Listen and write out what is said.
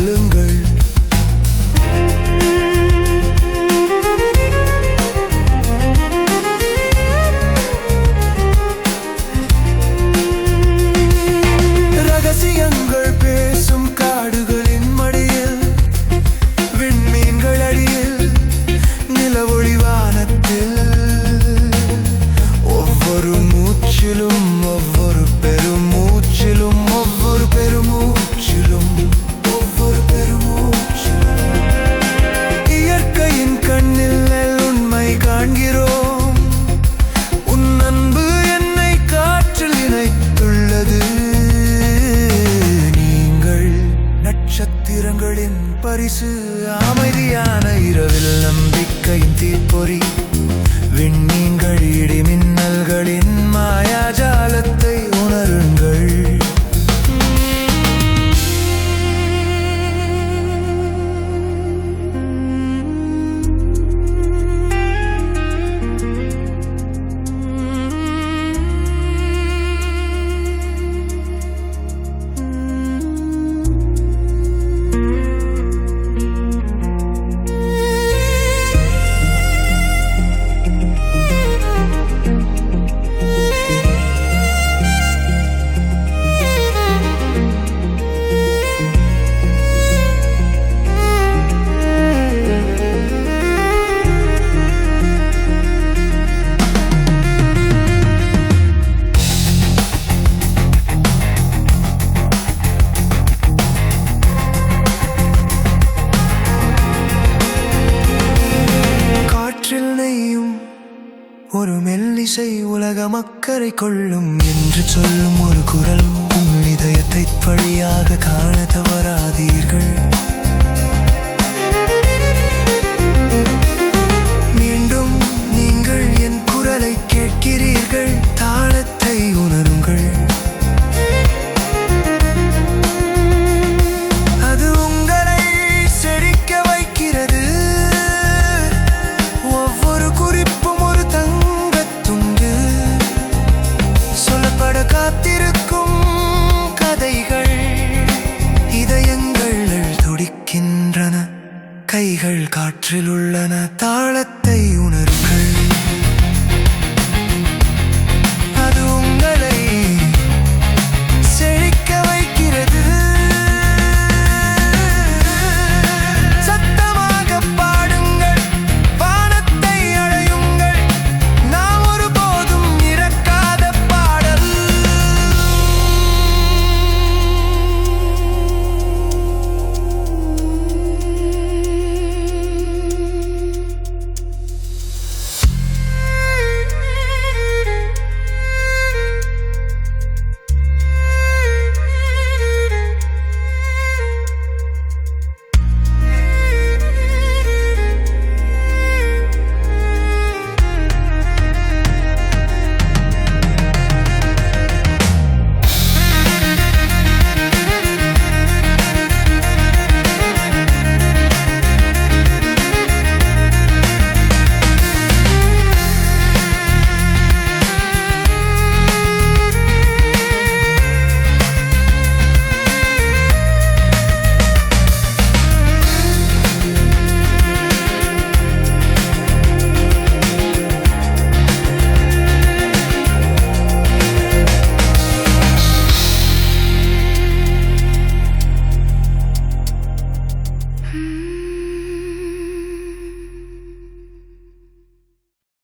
செல்லுங்கள் ரகசியங்கள் பேசும் காடுகளின் மடியில் விண்மீன்கள் அடியில் நிலவொளி வானத்தில். ஒவ்வொரு மூச்சிலும் விண்மீன்கள் இடி ஒரு மெல்லிசை உலக மக்கரை கொள்ளும் என்று சொல்லும் ஒரு குரல் உன் இதயத்தை வழியாக காண தவறாதீர்கள். கைகள் காற்றில் உள்ளன தாளத்தை உன்